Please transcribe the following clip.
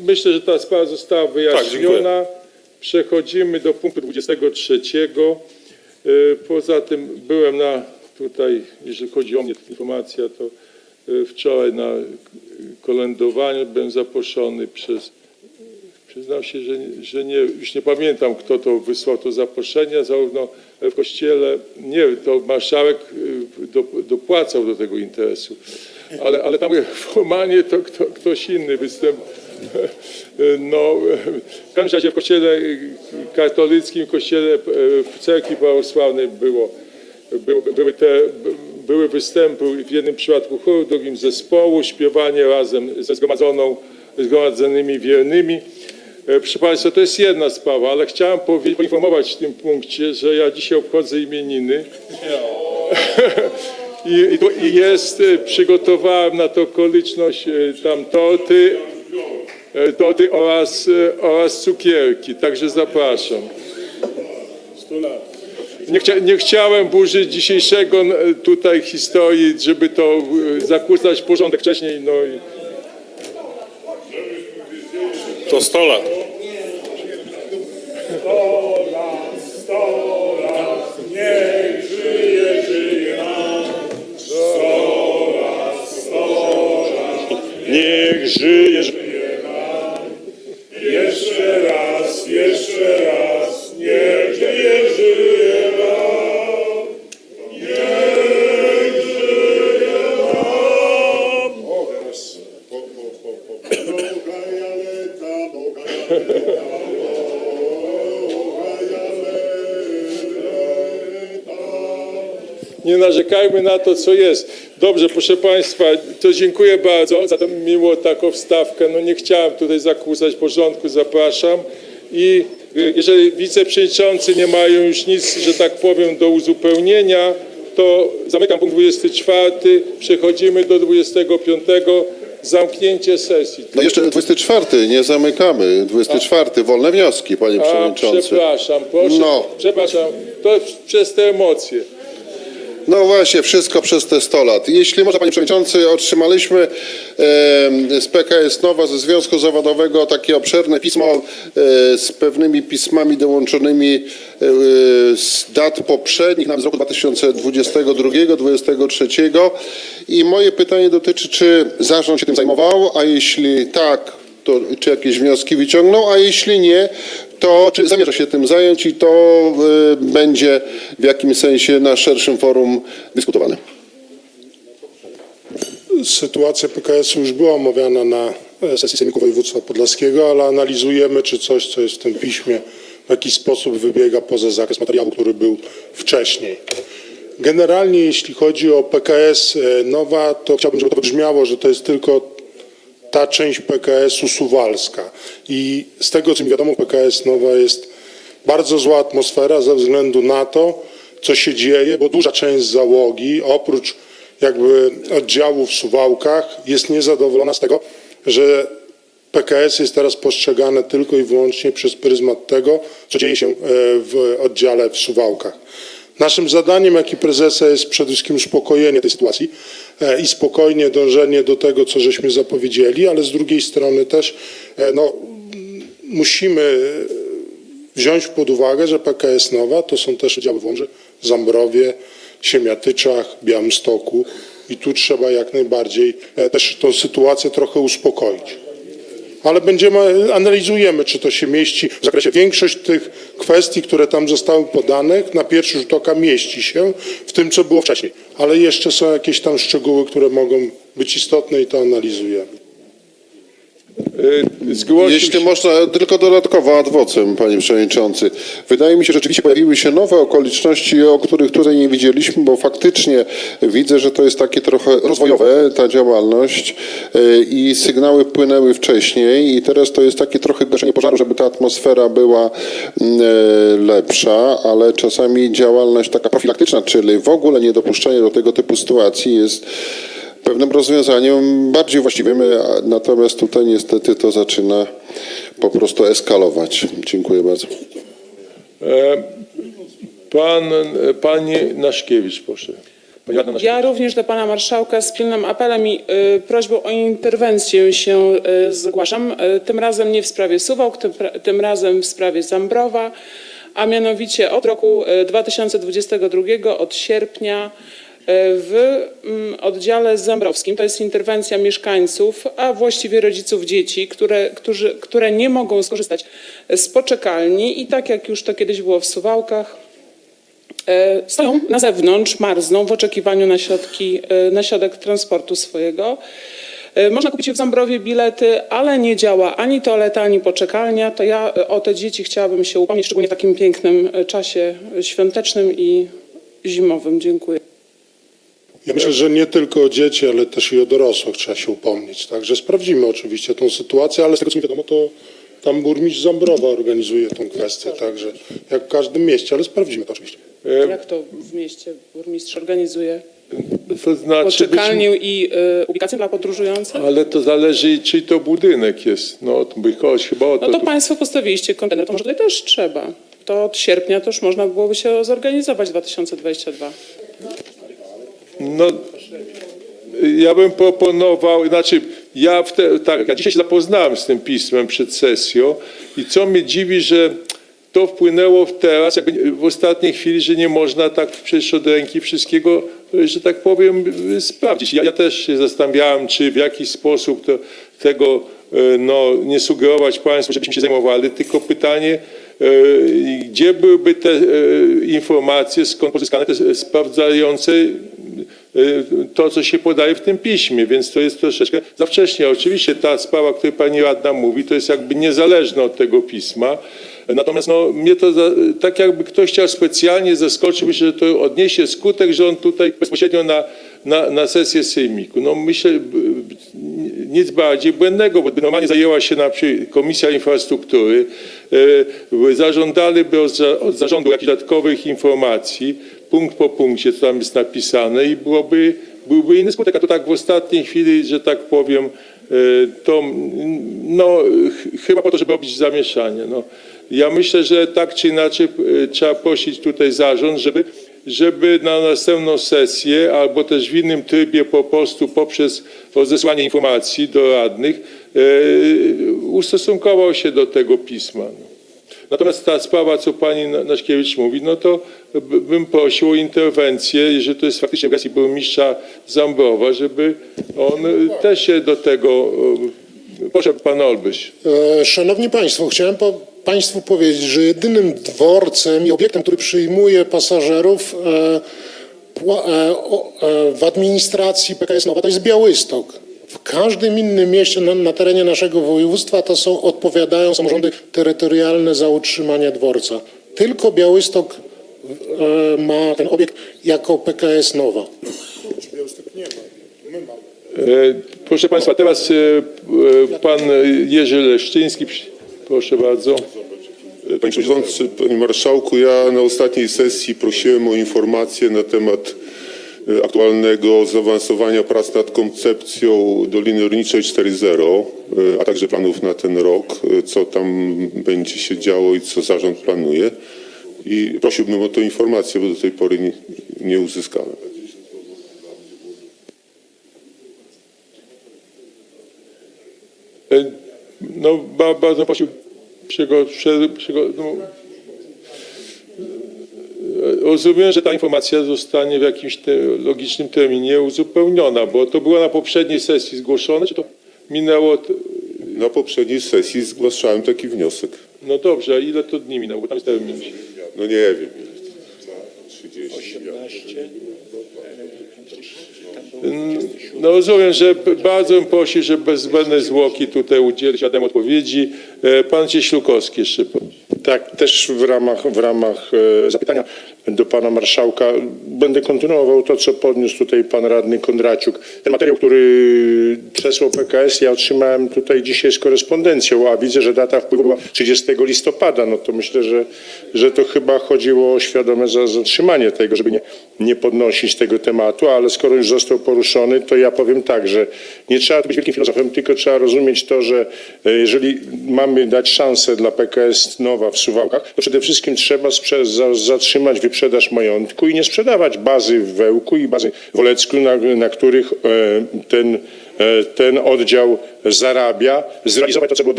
myślę, że ta sprawa została wyjaśniona. dziękuję. Przechodzimy do punktu 23. Y, Poza tym byłem na tutaj, jeżeli chodzi o mnie, informacja, to y, wczoraj na kolędowaniu byłem zaproszony przez Przyznam się, że, że nie, już nie pamiętam, kto to wysłał to zaproszenie, zarówno w kościele, nie, to marszałek do, dopłacał do tego interesu, ale, ale tam formalnie to kto, ktoś inny występ. No, w każdym razie w kościele katolickim, w kościele e, w cerkwi prawosławnej było, było, były, te, były występy w jednym przypadku chóru, w drugim zespołu, śpiewanie razem ze zgromadzoną, zgromadzonymi wiernymi. E, Proszę Państwa, to jest jedna sprawa, ale chciałem poinformować w tym punkcie, że ja dzisiaj obchodzę imieniny. I, i, jest, e, przygotowałem na to okoliczność tam torty, e, torty oraz, e, oraz cukierki, także zapraszam. Nie, chcia, nie chciałem burzyć dzisiejszego e, tutaj historii, żeby to e, zakłócać porządek wcześniej, no i To 100 lat. Niech żyje, żyje Jeszcze nie narzekajmy na to, co jest. Dobrze, proszę Państwa, to dziękuję bardzo za tę miłą taką wstawkę. No nie chciałem tutaj zakłócać porządku, zapraszam. I y, jeżeli wiceprzewodniczący nie mają już nic, że tak powiem, do uzupełnienia, to zamykam punkt 24, przechodzimy do 25, zamknięcie sesji. No jeszcze 24, nie zamykamy. 24, wolne wnioski, panie A, przewodniczący. przepraszam, proszę, No. przepraszam, to przez te emocje. No właśnie, wszystko przez te 100 lat. Jeśli można, panie przewodniczący, otrzymaliśmy z PKS Nowa, ze Związku Zawodowego takie obszerne pismo e, z pewnymi pismami dołączonymi e, z dat poprzednich, nawet z roku 2022-2023. I moje pytanie dotyczy, czy zarząd się tym zajmował, a jeśli tak, to czy jakieś wnioski wyciągnął, a jeśli nie, to czy zamierza się tym zająć i to y, będzie w jakimś sensie na szerszym forum dyskutowane? Sytuacja PKS-u już była omawiana na sesji Sejmiku Województwa Podlaskiego, ale analizujemy, czy coś, co jest w tym piśmie, w jakiś sposób wybiega poza zakres materiału, który był wcześniej. Generalnie, jeśli chodzi o PKS e, Nowa, to chciałbym, żeby to wybrzmiało, że to jest tylko ta część PKS-u suwalska. I z tego, co mi wiadomo, PKS Nowa jest bardzo zła atmosfera ze względu na to, co się dzieje, bo duża część załogi, oprócz jakby oddziału w Suwałkach, jest niezadowolona z tego, że PKS jest teraz postrzegane tylko i wyłącznie przez pryzmat tego, co dzieje się e, w oddziale w Suwałkach. Naszym zadaniem, jak i prezesa, jest przede wszystkim uspokojenie tej sytuacji i spokojnie dążenie do tego, co żeśmy zapowiedzieli, ale z drugiej strony też e, no, musimy wziąć pod uwagę, że PKS Nowa to są też oddziały w Łomży, Zambrowie, Siemiatyczach, Białymstoku i tu trzeba jak najbardziej e, też tą sytuację trochę uspokoić. Ale będziemy, analizujemy, czy to się mieści w zakresie. Większość tych kwestii, które tam zostały podane, na pierwszy rzut oka mieści się w tym, co było wcześniej. Ale jeszcze są jakieś tam szczegóły, które mogą być istotne i to analizujemy. Y, Zgłosił Jeśli można, tylko dodatkowo ad vocem, panie przewodniczący. Wydaje mi się, że rzeczywiście pojawiły się nowe okoliczności, o których tutaj nie widzieliśmy, bo faktycznie widzę, że to jest takie trochę rozwojowe, ta działalność e, i sygnały płynęły wcześniej i teraz to jest takie trochę gaszenie pożaru, żeby ta atmosfera była mm, e, lepsza, ale czasami działalność taka profilaktyczna, czyli w ogóle niedopuszczenie do tego typu sytuacji jest pewnym rozwiązaniem bardziej właściwym, natomiast tutaj niestety to zaczyna po prostu eskalować. Dziękuję bardzo. E, Pan, pani Naszkiewicz, proszę. Ja również do pana marszałka z pilnym apelem i y, prośbą o interwencję się y, zgłaszam. Y, tym razem nie w sprawie Suwałk, tym, tym razem w sprawie Zambrowa, a mianowicie od roku y, 2022, od sierpnia y, w mm, oddziale zambrowskim, to jest interwencja mieszkańców, a właściwie rodziców dzieci, które, którzy, które nie mogą skorzystać z poczekalni i tak jak już to kiedyś było w Suwałkach, E, stoją na zewnątrz, marzną w oczekiwaniu na, środki, e, na środek transportu swojego. E, Można kupić w Zambrowie bilety, ale nie działa ani toaleta, ani poczekalnia. To ja e, o te dzieci chciałabym się upomnieć, szczególnie w takim pięknym e, czasie świątecznym i zimowym. Dziękuję. Ja myślę, że nie tylko o dzieci, ale też i o dorosłych trzeba się upomnieć. Także sprawdzimy oczywiście tą sytuację, ale z tego co mi wiadomo, to tam burmistrz Zambrowa organizuje tą kwestię, także jak w każdym mieście, ale sprawdzimy to oczywiście. Jak to w mieście burmistrz organizuje? To znaczy, być, Poczekalnię i y, ubikację dla podróżujących? ale to zależy, czy to budynek jest. No, to by chodź chyba o to. No to tu- państwo postawiliście kontener, to może tutaj też trzeba. To od sierpnia to już można byłoby się zorganizować 2022. No, ja bym proponował, znaczy ja w te, tak, ja dzisiaj się zapoznałem z tym pismem przed sesją i co mnie dziwi, że to wpłynęło teraz, jakby w ostatniej chwili, że nie można tak przecież od ręki wszystkiego, że tak powiem, sprawdzić. Ja, ja też się zastanawiałem, czy w jakiś sposób to, tego e, no, nie sugerować Państwu, żebyśmy się zajmowali, tylko pytanie, e, gdzie byłyby te e, informacje, skąd pozyskane, te sprawdzające to, co się podaje w tym piśmie, więc to jest troszeczkę za wcześnie. Oczywiście ta sprawa, o której pani radna mówi, to jest jakby niezależna od tego pisma. Natomiast no, mnie to za, tak jakby ktoś chciał specjalnie zaskoczyć, myślę, że to odniesie skutek, że on tutaj bezpośrednio na, na, na sesję sejmiku. No myślę, nic bardziej błędnego, bo normalnie zajęła się na Komisja Infrastruktury, e, zażądaliby od, od zarządu jakichś dodatkowych informacji, punkt po punkcie, co tam jest napisane i byłoby, byłby inny skutek, a to tak w ostatniej chwili, że tak powiem, e, to no, ch- chyba po to, żeby robić zamieszanie. No. Ja myślę, że tak czy inaczej e, trzeba prosić tutaj zarząd, żeby, żeby na następną sesję albo też w innym trybie po prostu poprzez rozesłanie informacji do radnych e, ustosunkował się do tego pisma. No. Natomiast ta sprawa, co pani Na- Naszkiewicz mówi, no to bym prosił o interwencję, jeżeli to jest faktycznie w gestii burmistrza Zambrowa, żeby on e, też się do tego... e, Proszę, pan Olbyś. E, Szanowni Państwo, chciałem po, Państwu powiedzieć, że jedynym dworcem i obiektem, który przyjmuje pasażerów e, pła- e, o, e, w administracji PKS Nowa, to jest Białystok. W każdym innym mieście na, na terenie naszego województwa to są, odpowiadają samorządy terytorialne za utrzymanie dworca. Tylko Białystok e, ma ten obiekt jako PKS Nowa. E, Proszę państwa, teraz e, e, pan Jerzy Leszczyński. Proszę bardzo. Panie Przewodniczący, Panie Marszałku, ja na ostatniej sesji prosiłem o informację na temat aktualnego zaawansowania prac nad koncepcją Doliny Rolniczej 4.0, e, a także planów na ten rok, e, co tam będzie się działo i co zarząd planuje. I prosiłbym o tę informację, bo do tej pory nie, nie uzyskałem. E, No, ba, bardzo prosił przygo, przy, przygo, no, Rozumiem, że ta informacja zostanie w jakimś te, logicznym terminie uzupełniona, bo to było na poprzedniej sesji zgłoszone, czy to minęło? t- Na poprzedniej sesji zgłaszałem taki wniosek. No dobrze, a ile to dni minęło? Bo tam jest termin. No nie wiem. 30. No rozumiem, że b- bardzo bym prosił, żeby bez zbędnej zwłoki tutaj udzielić Adam odpowiedzi. E, Pan Cieślukowski jeszcze. Tak, też w ramach, w ramach e, zapytania do pana marszałka będę kontynuował to, co podniósł tutaj pan radny Kondraciuk. Ten materiał, który przesłał PKS, ja otrzymałem tutaj dzisiaj z korespondencją, a widzę, że data była 30 listopada. No to myślę, że, że to chyba chodziło o świadome za- zatrzymanie tego, żeby nie, nie podnosić tego tematu, ale skoro już został poruszony, to ja powiem tak, że nie trzeba być wielkim filozofem, tylko trzeba rozumieć to, że e, jeżeli mamy dać szansę dla PKS Nowa w Suwałkach, to przede wszystkim trzeba zatrzymać wyprzedaż majątku i nie sprzedawać bazy w Wełku i bazy w Olecku, na, na których e, ten, e, ten oddział zarabia, zrealizować to, co było